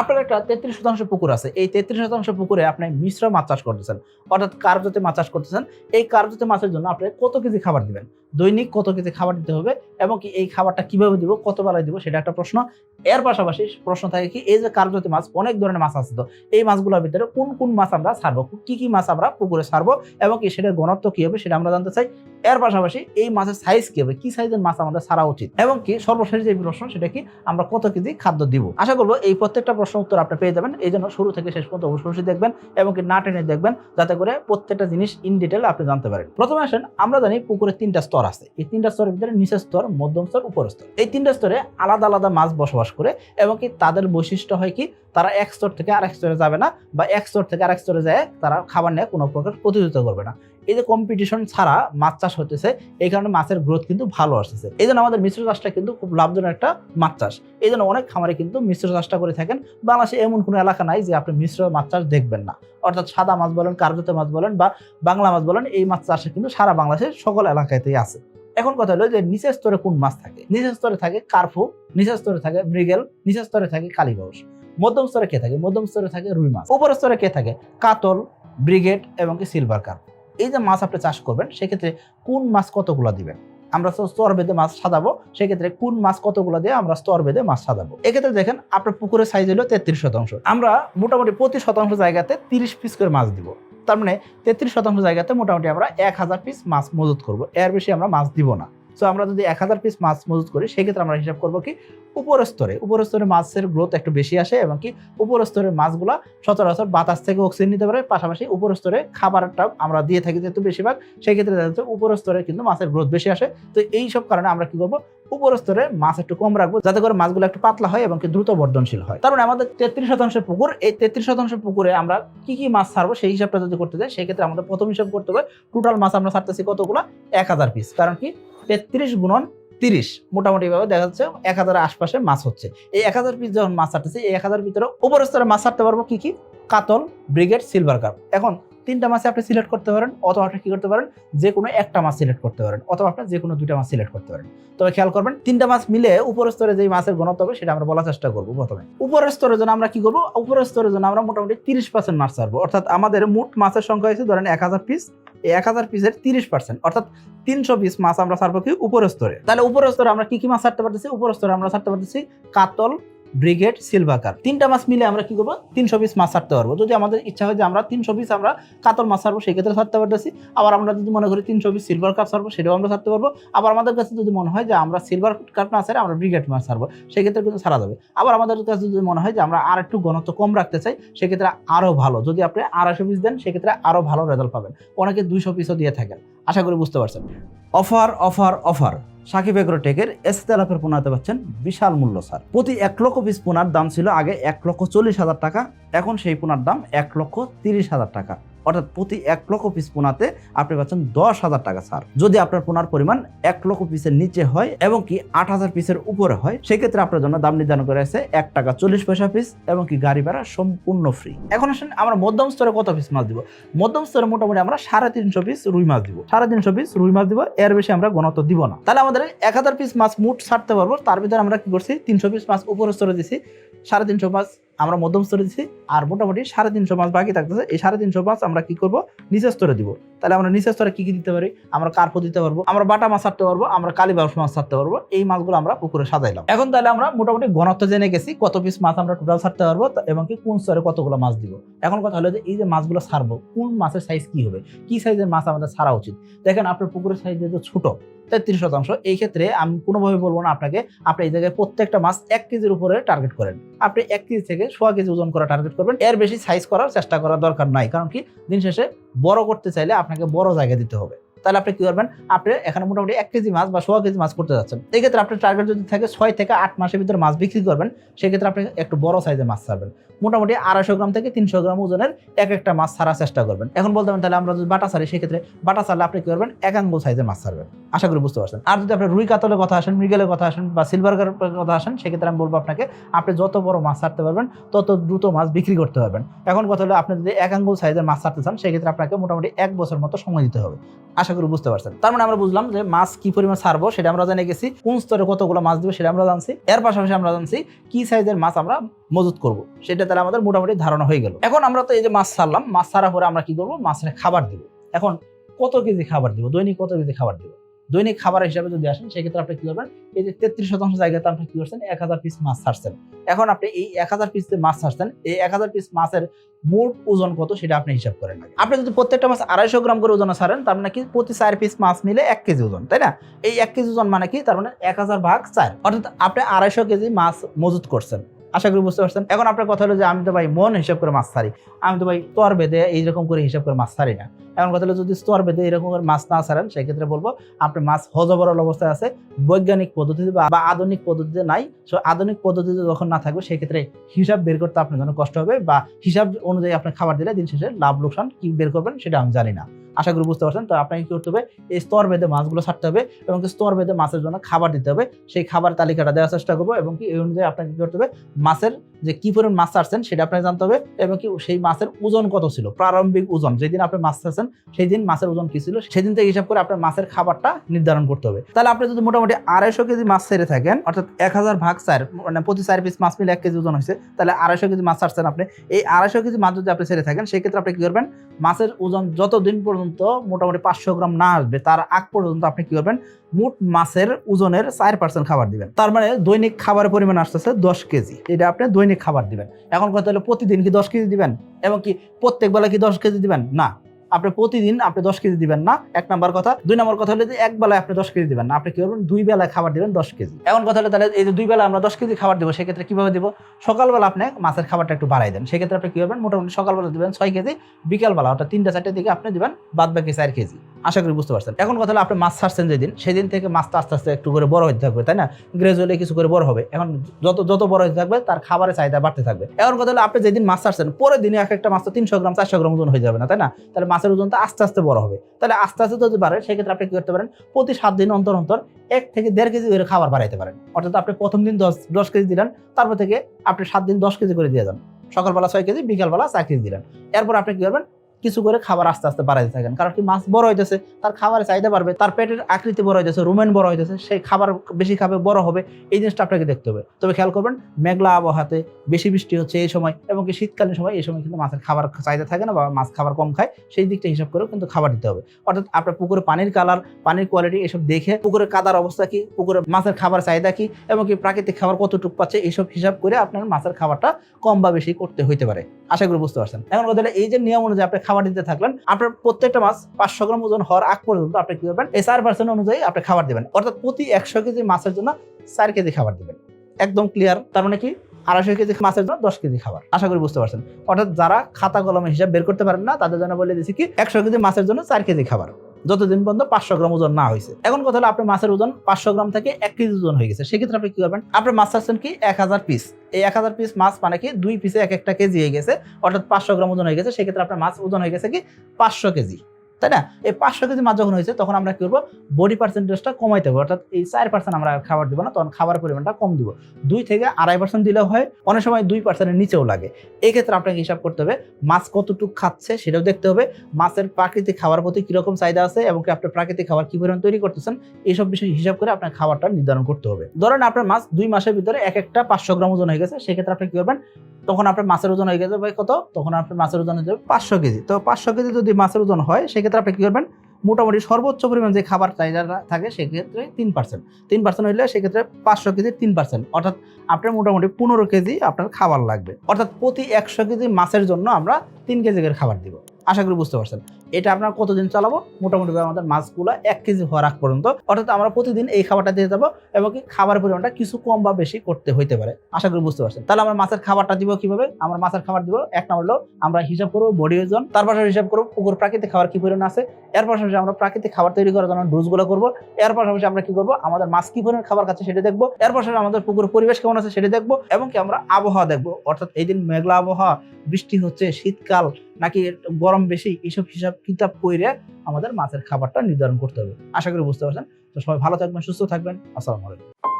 আপনার একটা তেত্রিশ শতাংশ পুকুর আছে। এই তেত্রিশ শতাংশ পুকুরে আপনি মিশ্র মাছ চাষ করতেছেন। অর্থাৎ কার্যতে মাছ চাষ করতেছেন। এই কার্যতে মাছের জন্য আপনি কত কেজি খাবার দিবেন? দৈনিক কত কেজি খাবার দিতে হবে এবং কি এই খাবারটা কীভাবে দিব, কত বেলায় দিব সেটা একটা প্রশ্ন। এর পাশাপাশি প্রশ্ন থাকে কি, এই যে কার্যতে মাছ, অনেক ধরনের মাছ আছে তো। এই মাছগুলোর ভিতরে কোন কোন মাছ আমরা ছাড়বো? কি কি মাছ আমরা পুকুরে ছাড়বো এবং কি সেটার ঘনত্ব কি হবে সেটা আমরা জানতে চাই। এর পাশাপাশি এই মাছের সাইজ কি হবে? কি সাইজের মাছ আমাদের ছাড়া উচিত? এবং কি সর্বশেষ যে প্রশ্ন সেটা কি, আমরা কত কেজি খাদ্য দিব? আশা করব এই প্রত্যেকটা প্রশ্ন উত্তর আপনি পেয়ে যাবেন। এই জন্য শুরু থেকে শেষ পর্যন্ত অবশ্যই দেখবেন এবং কি না টেনে দেখবেন যাতে করে প্রত্যেকটা জিনিস ইন ডিটেল আপনি জানতে পারেন। প্রথমে আসেন, আমরা জানি পুকুরে তিনটা স্তর আছে। এই তিনটা স্তরের ভিতরে নিচের স্তর, মধ্যম স্তর, উপর স্তর। এই তিনটা স্তরে আলাদা আলাদা মাছ বসবাস করে এবং কি তাদের বৈশিষ্ট্য হয় কি, তারা এক স্তর থেকে আরেক স্তরে যাবে না বা এক স্তর থেকে আরেক স্তরে যায় তারা খাবার নিয়ে কোনো প্রকার প্রতিযোগিতা করবে না। এই যে কম্পিটিশন ছাড়া মাছ চাষ হতেছে এই কারণে মাছের গ্রোথ কিন্তু ভালো আসতেছে। এই জন্য আমাদের মিশ্র চাষটা কিন্তু খুব লাভজনক একটা মাছ চাষ। এই জন্য অনেক খামারে কিন্তু মিশ্র চাষটা করে থাকেন। বাংলাদেশে এমন কোনো এলাকা নাই যে আপনি মিশ্র মাছ চাষ দেখবেন না। অর্থাৎ সাদা মাছ বলেন কার্যত মাছ বলেন বা বাংলা মাছ বলেন, এই মাছ চাষে কিন্তু সারা বাংলাদেশের সকল এলাকাতেই আছে। এখন কথা হলো যে নিচের স্তরে কোন মাছ থাকে? নিচের স্তরে থাকে কার্ফু নিচের স্তরে থাকে মৃগেল, নিচের স্তরে থাকে কালীবাউস মধ্যম স্তরে কে থাকে? মধ্যম স্তরে থাকে রুই মাছ। উপর স্তরে কে থাকে? কাতল, ব্রিগেড এবং কি সিলভার কার্প। এই যে মাছ আপনি চাষ করবেন, সেক্ষেত্রে কোন মাছ কতগুলো দিবেন? আমরা স্তর বেঁধে মাছ সাজাবো, সেক্ষেত্রে কোন মাছ কতগুলো দিয়ে আমরা স্তর বেঁধে মাছ সাজাবো? এক্ষেত্রে দেখেন, আপনার পুকুরের সাইজ হলো তেত্রিশ শতাংশ। আমরা মোটামুটি প্রতি শতাংশ জায়গাতে তিরিশ পিস করে মাছ দিব। তার মানে তেত্রিশ শতাংশ জায়গাতে মোটামুটি আমরা এক হাজার পিস মাছ মজুত করব। এর বেশি আমরা মাছ দিব না। সো আমরা যদি এক হাজার পিস মাছ মজুত করি, সেক্ষেত্রে আমরা হিসাব করব কি? উপর স্তরে। উপর স্তরে মাছের গ্রোথ একটু বেশি আসে এবং কি? উপর স্তরের মাছগুলা সচরাচর বাতাস থেকে অক্সিজেন নিতে পারে। পাশাপাশি উপর স্তরে খাবারটা আমরা দিয়ে থাকি যেহেতু বেশিরভাগ সেই ক্ষেত্রে দেখা যাচ্ছে উপর স্তরে কিন্তু মাছের গ্রোথ বেশি আসে। তো এই সব কারণে আমরা কি করব? উপর স্তরে মাছ একটু কম রাখব, যাতে করে মাছগুলো একটু পাতলা হয় এবং কি দ্রুত বর্ধনশীল হয়। কারণ আমাদের তেত্রিশ শতাংশ পুকুর, এই তেত্রিশ শতাংশ পুকুরে আমরা কি কি মাছ ছাড়বো, সেই হিসাবটা যদি করতে যাই, সেক্ষেত্রে আমাদের প্রথম হিসাব করতে হবে টোটাল মাছ আমরা ছাড়তেছি কতগুলো? এক হাজার পিস কারণ কি? তেত্রিশ গুণন তিরিশ। মোটামুটি ভাবে দেখা যাচ্ছে এক হাজারের আশপাশে মাছ হচ্ছে। এই এক হাজার পিস যখন মাছ ছাড়তেছে, এই এক হাজার ভিতরে উপর স্তরে মাছ ছাড়তে পারব কি কি? কাতল, ব্রিগেড, সিলভার কাপ। এখন তিনটা মাছে আপনি সিলেক্ট করতে পারেন, অথবা আপনি কি করতে পারেন? যে কোনো একটা মাছ সিলেক্ট করতে পারেন, অথবা আপনি যে কোনো দুইটা মাছ সিলেক্ট করতে পারেন। তবে খেয়াল করবেন, তিনটা মাছ মিলে উপর স্তরে যে মাছের ঘনত্ব হবে, সেটা আমরা বলার চেষ্টা করব প্রথমে। উপরের স্তরের জন্য আমরা কি করব? উপরের স্তরের জন্য আমরা মোটামুটি তিরিশ পার্সেন্ট মাছ ছাড়বো, অর্থাৎ আমাদের মোট মাছের সংখ্যা হয়েছে ধরেন এক হাজার পিস এক হাজার পিসের তিরিশ পার্সেন্ট অর্থাৎ তিনশো পিস মাছ আমরা ছাড়বো কি উপরের স্তরে। তাহলে উপরের স্তরে আমরা কি কি মাছ ছাড়তে পারতেছি? উপরের স্তরে আমরা ছাড়তে পারতেছি কাতল ব্রিগেড সিলভার কার তিনটা মাছ মিলে আমরা কি করব? তিনশো পিস মাছ ছাড়তে পারব। যদি আমাদের ইচ্ছা হয় যে আমরা তিনশো পিস আমরা কাতল মাছ ছাড়বো, সেক্ষেত্রে ছাড়তে পারতেছি। আবার আমরা যদি মনে করি তিনশো পিস সিলভার কাপ ছাড়বো, সেটাও আমরা ছাড়তে পারব। আবার আমাদের কাছে যদি মনে হয় যে আমরা সিলভার কাপ না ছাড়ে আমরা ব্রিগেড মাছ ছাড়বো, সেক্ষেত্রে কিন্তু ছাড়া যাবে। আবার আমাদের কাছে যদি মনে হয় যে আমরা আর একটু ঘনত্ব কম রাখতে চাই, সেক্ষেত্রে আরও ভালো। যদি আপনি আড়াইশো পিস দেন, সেক্ষেত্রে আরও ভালো রেজাল্ট পাবেন। অনেকে দুইশো পিসও দিয়ে থাকেন। আশা করি বুঝতে পারছেন। Offer offer offer. সাকিব এগ্রোটেকের পোনা পোনাতে পাচ্ছেন বিশাল মূল্য, স্যার। প্রতি এক লক্ষ পিস পোনার দাম ছিল আগে এক লক্ষ চল্লিশ হাজার টাকা, এখন সেই পোনার দাম এক লক্ষ তিরিশ হাজার টাকা। অর্থাৎ প্রতি এক লক্ষ পিস পোনাতে আপনি পাচ্ছেন দশ হাজার টাকা ছাড়। যদি আপনার পোনার পরিমাণ এক লক্ষ পিসের নিচে হয় এবং কি আট হাজার পিসের উপরে হয়, সেক্ষেত্রে আপনার জন্য দাম নির্ধারণ করে আছে এক টাকা চল্লিশ পয়সা পিস এবং কি গাড়ি ভাড়া সম্পূর্ণ ফ্রি এখন আসেন আমরা মধ্যম স্তরে কত পিস মাছ দিব? মধ্যম স্তরে মোটামুটি আমরা সাড়ে তিনশো পিস রুই মাছ দিব। সাড়ে তিনশো পিস রুই মাছ দিব, এর বেশি আমরা গণত দিব না। তাহলে আমাদের এক হাজার পিস মাছ মুট ছাড়তে পারব, তার ভিতরে আমরা কি করছি? তিনশো পিস মাছ উপর স্তরে দিছি। সাড়ে তিনশো মাছ আমরা মধ্যম স্তরে দিছি, আর মোটামুটি সাড়ে তিনশো মাছ বাকি থাকতেছে। এই সাড়ে তিনশো মাছ আমরা কি করব? নিচের স্তরে দিব। তাহলে আমরা নিচের স্তরে কি কি দিতে পারি? আমরা কার্পো দিতে পারব, আমরা বাটা মাছ ছাড়তে পারব, আমরা কালীবাউস মাছ ছাড়তে পারব, এই মাছগুলো আমরা পুকুরে সাজাইলাম। এখন তাহলে আমরা মোটামুটি ঘনত্ব জেনে গেছি, কত পিস মাছ আমরা টোটাল ছাড়তে পারব এবং কি কোন স্তরে কতগুলো মাছ দিব। এখন কথা হলো যে এই যে মাছগুলো ছাড়বো, কোন মাছের সাইজ কি হবে? কি সাইজের মাছ আমাদের ছাড়া উচিত? দেখেন আপনার পুকুরের সাইজ যেহেতু ছোট তেত্রিশ শতাংশ। এই ক্ষেত্রে আমি কোনোভাবে বলব না আপনাকে, আপনি এই জায়গায় প্রত্যেকটা মাছ এক কেজির উপরে টার্গেট করেন। আপনি এক কেজি থেকে সোয়া কেজি ওজন করা টার্গেট করবেন। এর বেশি সাইজ করার চেষ্টা করার দরকার নাই। কারণ কি, দিন শেষে বড় করতে চাইলে আপনাকে বড় জায়গা দিতে হবে। তাহলে আপনি কি করবেন? আপনি এখানে মোটামুটি এক কেজি মাছ বা সোয়া কেজি মাছ করতে যাচ্ছেন। এই ক্ষেত্রে আপনার টার্গেট যদি থাকে ছয় থেকে আট মাসের ভিতরে মাছ বিক্রি করবেন, সেক্ষেত্রে আপনি একটু বড় সাইজের মাছ ছাড়বেন। মোটামুটি আড়াইশো গ্রাম থেকে তিনশো গ্রাম ওজনের এক একটা মাছ ছাড়ার চেষ্টা করবেন। এখন বলতে পারেন তাহলে আমরা যদি বাটা ছাড়ি, সেক্ষেত্রে বাটা ছাড়লে আপনি কি করবেন? এক সাইজের মাছ ছাড়বেন। আশা করি বুঝতে পারছেন। আর যদি আপনি রুই কাতলের কথা আসেন, মৃগেলের কথা আসেন বা সিলভার কার্পের কথা আসেন, সেক্ষেত্রে আমি বলব আপনাকে, আপনি যত বড় মাছ ছাড়তে পারবেন, তত দ্রুত মাছ বিক্রি করতে পারবেন। এখন কথা হলো আপনি যদি এক সাইজের মাছ ছাড়তে চান, সেক্ষেত্রে আপনাকে মোটামুটি এক বছর মতো সময় দিতে হবে। আশা করি বুঝতে পারছেন। তার মানে আমরা বুঝলাম যে মাছ কি পরিমাণ ছাড়বো সেটা আমরা জেনে গেছি, কোন স্তরে কতগুলো মাছ দেবো সেটা আমরা জানছি। এর পাশাপাশি আমরা জানছি কি সাইজের মাছ আমরা মজুত করব, সেটা তাহলে আমাদের মোটামুটি ধারণা হয়ে গেল। এখন আমরা তো এই যে মাছ ছাড়লাম, মাছ ছাড়া পরে আমরা কি করব? মাছের খাবার দিব। এখন কত কেজি খাবার দিব? দৈনিক কত কেজি খাবার দিব? দৈনিক খাবার হিসাবে যদি আসেন, সেক্ষেত্রে আপনি কি করবেন? এই যে তেত্রিশ শতাংশ জায়গাতে আপনি কি করছেন? এক হাজার পিস মাছ ছাড়ছেন। এখন আপনি এই এক হাজার পিস যে মাছ ছাড়ছেন, এই এক হাজার পিস মাছের মোট ওজন কত সেটা আপনি হিসাব করেন আপনি যদি প্রত্যেকটা মাছ আড়াইশো গ্রাম করে ওজন ছাড়েন, তার মানে কি? প্রতি চার পিস মাছ মিলে এক কেজি ওজন, তাই না? এই এক কেজি ওজন মানে কি? তার মানে এক হাজার ভাগ চার। অর্থাৎ আপনি আড়াইশো কেজি মাছ মজুত করছেন। আশা করি বুঝতে পারছেন। এখন আপনার কথা হলো যে আমি তো ভাই মন হিসাব করে মাছ ছাড়ি। আমি তো ভাই স্তর বেঁধে এইরকম করে হিসাব করে মাছ ছাড়ি না। এখন কথা হলো যদি স্তর বেঁধে এরকম করে মাছ না ছাড়েন, সেক্ষেত্রে বলব আপনি মাছ হজবরল অবস্থায় আছে। বৈজ্ঞানিক পদ্ধতিতে বা আধুনিক পদ্ধতিতে নাই। সো আধুনিক পদ্ধতিতে যখন না থাকবে, সেক্ষেত্রে হিসাব বের করতে আপনার জন্য কষ্ট হবে বা হিসাব অনুযায়ী আপনার খাবার দিলে দিন শেষে লাভ লোকসান কি বের করবেন, সেটা আমি জানি না। আশা করি বুঝতে পারছেন। তো আপনাকে কি করতে হবে? এই স্তর বেঁধে মাছগুলো ছাড়তে হবে এবং স্তর বেঁধে মাছের জন্য খাবার দিতে হবে। সেই খাবার তালিকাটা দেওয়ার চেষ্টা করব এবং কি এই অনুযায়ী আপনাকে কি করতে হবে? মাছের যে কি পরিমাণ মাছ ছাড়ছেন সেটা আপনাকে জানতে হবে এবং কি সেই মাছের ওজন কত ছিল? প্রারম্ভিক ওজন, যেদিন আপনি মাছ ছাড়ছেন সেই দিন মাছের ওজন কী ছিল? সেদিন থেকে হিসাব করে আপনার মাছের খাবারটা নির্ধারণ করতে হবে। তাহলে আপনি যদি মোটামুটি আড়াইশো কেজি মাছ ছেড়ে থাকেন, অর্থাৎ এক হাজার ভাগ চার মানে প্রতি চার পিস মাছ মিলে এক কেজি ওজন হয়েছে, তাহলে আড়াইশো কেজি মাছ ছাড়ছেন আপনি। এই আড়াইশো কেজি মাছ যদি আপনি ছেড়ে থাকেন, সেক্ষেত্রে আপনি কী করবেন? মাছের ওজন যতদিন পর্যন্ত মোটামুটি পাঁচশো গ্রাম না আসবে, তার আগ পর্যন্ত আপনি কি করবেন? মোট মাছের ওজনের চার পার্সেন্ট খাবার দিবেন। তার মানে দৈনিক খাবারের পরিমাণ আসতেছে দশ কেজি। এটা আপনি দৈনিক খাবার দিবেন। এখন কথা হলো প্রতিদিন কি দশ কেজি দিবেন? এবং কি প্রত্যেক বেলা কি দশ কেজি দিবেন? না। আপনি প্রতিদিন আপনি দশ কেজি দিবেন না, এক নম্বর কথা। দুই নম্বর কথা হলে যে এক বেলায় আপনি দশ কেজি দিবেন না। আপনি কি করবেন? দুই বেলায় খাবার দিবেন দশ কেজি। এমন কথা হলে তাহলে এই যে দুই বেলা আমরা দশ কেজি খাবার দিব, সেক্ষেত্রে কীভাবে দিব? সকালবেলা আপনি মাছের খাবারটা একটু বাড়াই দেন। সেক্ষেত্রে আপনি কি করবেন? মোটামুটি সকালবেলা দিবেন ছয় কেজি, বিকালবেলা অর্থাৎ তিনটা, চারটে দিকে আপনি দিবেন বাদ বাকি চার কেজি। আশা করি বুঝতে পারছেন। এখন কথা হলো আপনি মাছ ছাড়ছেন যেদিন, সেদিন থেকে মাছটা আস্তে আস্তে একটু করে বড় হতে থাকবে, তাই না? গ্রাজুয়ালি কিছু করে বড় হবে। এখন যত যত বড় হতে থাকবে, তার খাবারের চাহিদা বাড়তে থাকবে। এখন কথা হলো আপনি যেদিন মাছ ছাড়ছেন, পরের দিনে এক একটা মাছ তো তিনশো গ্রাম, চারশো গ্রাম ওজন হয়ে যাবে না, তাই না? তাহলে মাছের ওজনটা আস্তে আস্তে বড় হবে। তাহলে আস্তে আস্তে যদি বাড়ে, সেক্ষেত্রে আপনি কি করতে পারেন? প্রতি সাত দিন অন্তর অন্তর এক থেকে দেড় কেজি করে খাবার বাড়াইতে পারেন। অর্থাৎ আপনি প্রথম দিন দশ দশ কেজি দিলেন, তারপর থেকে আপনি সাত দিন দশ কেজি করে দিয়ে যান। সকালবেলা ছয় কেজি, বিকালবেলা চার কেজি দিলেন। এরপর আপনি কি করবেন? কিছু করে খাবার আস্তে আস্তে বাড়াইতে থাকেন। কারণ কি মাছ বড় হইতেছে, তার খাবারের চাহিদা বাড়বে, তার পেটের আকৃতি বড় হইতেছে, রুমেন বড় হইতেছে, সেই খাবার বেশি খাবে, বড় হবে, এই জিনিসটা আপনাকে দেখতে হবে। তবে খেয়াল করবেন, মেঘলা আবহাওয়াতে বেশি বৃষ্টি হচ্ছে এই সময় এবং কি শীতকালীন সময় এই সময় কিন্তু মাছের খাবার চাহিদা থাকে না বা মাছ খাবার কম খায়, সেই দিকটা হিসাব করেও কিন্তু খাবার দিতে হবে। অর্থাৎ আপনার পুকুরে পানির কালার, পানির কোয়ালিটি এসব দেখে পুকুরের কাদার অবস্থা কি, পুকুরে মাছের খাবার চাহিদা কি এবং কি প্রাকৃতিক খাবার কতটুকু পাচ্ছে, এইসব হিসাব করে আপনার মাছের খাবারটা কম বা বেশি করতে হইতে পারে। আশা করি বুঝতে পারছেন। এখন কথা এই যে নিয়ম অনুযায়ী আপনি খাবার দিতে থাকলেন, আপনার প্রত্যেকটা মাছ পাঁচশো গ্রাম ওজন হওয়ার আগ পর্যন্ত আপনি কি করবেন? এই চার পার্সেন্ট অনুযায়ী আপনি খাবার দেবেন। অর্থাৎ প্রতি একশো কেজি মাছের জন্য চার কেজি খাবার দেবেন। একদম ক্লিয়ার তার মানে কি? আড়াইশো কেজি মাছের জন্য দশ কেজি খাবার। আশা করি বুঝতে পারছেন। অর্থাৎ যারা খাতা কলমে হিসাব বের করতে পারেন না, তাদের জন্য বলে দিচ্ছি কি? একশো কেজি মাছের জন্য চার কেজি খাবার। যতদিন পর্যন্ত পাঁচশো গ্রাম ওজন না হয়েছে। এখন কথা হলো আপনার মাছের ওজন পাঁচশো গ্রাম থেকে এক কেজি ওজন হয়ে গেছে। সেক্ষেত্রে আপনি কি করবেন? আপনার মাছ চাচ্ছেন কি? এক হাজার পিস এই এক হাজার পিস মাছ মানে কি? দুই পিসে এক একটা কেজি হয়ে গেছে। অর্থাৎ পাঁচশো গ্রাম ওজন হয়ে গেছে। সেক্ষেত্রে আপনার মাছ ওজন হয়ে গেছে কি? পাঁচশো কেজি। তাই না? এই পাঁচশো কেজি মাছ যখন হয়েছে, তখন আমরা কি করব? বডি পার্সেন্টেজটা কমাইতে হবে অর্থাৎ এই চার পার্সেন্ট আমরা খাবার দিব না, তখন খাবার পরিমাণটা কম দিব। দুই থেকে আড়াই পার্সেন্ট দিলেও হয়, অনেক সময় দুই পার্সেন্টের নিচেও লাগে। এই ক্ষেত্রে আপনাকে হিসাব করতে হবে, মাছ কতটুকু খাচ্ছে সেটাও দেখতে হবে। মাছের প্রাকৃতিক খাবার প্রতি কীরকম চাহিদা আছে এবং কি আপনার প্রাকৃতিক খাবার কি পরিমাণ তৈরি করতেছেন এইসব বিষয় হিসাব করে আপনার খাবারটা নির্ধারণ করতে হবে। ধরেন আপনার মাছ দুই মাসের ভিতরে এক একটা পাঁচশো গ্রাম ওজন হয়ে গেছে, সেক্ষেত্রে আপনি কি করবেন? তখন আপনার মাছের ওজন হয়ে গেছে, ভাই, কত? তখন আপনার মাছের ওজন হয়ে যাবে পাঁচশো কেজি। তো পাঁচশো কেজি যদি মাছের ওজন হয় আপনি কী করবেন? মোটামুটি সর্বোচ্চ পরিমাণ যে খাবার চাহিদা থাকে সেক্ষেত্রে তিন পার্সেন্ট তিন পার্সেন্ট হইলে সেক্ষেত্রে পাঁচশো কেজি তিন পার্সেন্ট অর্থাৎ আপনার মোটামুটি পনেরো কেজি আপনার খাবার লাগবে। অর্থাৎ প্রতি একশো কেজি মাছের জন্য আমরা তিন কেজি করে খাবার দিব। আশা করি বুঝতে পারছেন। এটা আপনার কতদিন চালাবো? মোটামুটি আমাদের মাছগুলো এক কেজি হওয়ার আগ পর্যন্ত। অর্থাৎ আমরা প্রতিদিন এই খাবারটা দিয়ে যাব এবং কি খাবার পরিমাণটা কিছু কম বা বেশি করতে হইতে পারে। আশা করি বুঝতে পারছেন। তাহলে আমরা মাছের খাবারটা দিব কীভাবে? আমরা মাছের খাবার দিব, এক নম্বর আমরা হিসাব করব বডি ওজন, তার পাশাপাশি হিসাব করব পুকুর প্রাকৃতিক খাবার কি পরিমাণ আছে, এর পাশাপাশি আমরা প্রাকৃতিক খাবার তৈরি করার জন্য ডোজগুলো করব, এর পাশাপাশি আমরা কি করব? আমাদের মাছ কি পরিমাণ খাবার খাচ্ছে সেটা দেখব, এর পাশাপাশি আমাদের পুকুর পরিবেশ কেমন আছে সেটা দেখব এবং কি আমরা আবহাওয়া দেখব। অর্থাৎ এই দিন মেঘলা আবহাওয়া, বৃষ্টি হচ্ছে, শীতকাল, নাকি গরম বেশি, এইসব হিসাব কিতাব কইরে আমাদের মাছের খাবারটা নির্ধারণ করতে হবে। আশা করি বুঝতে পারছেন। তো সবাই ভালো থাকবেন, সুস্থ থাকবেন। আসসালামু আলাইকুম।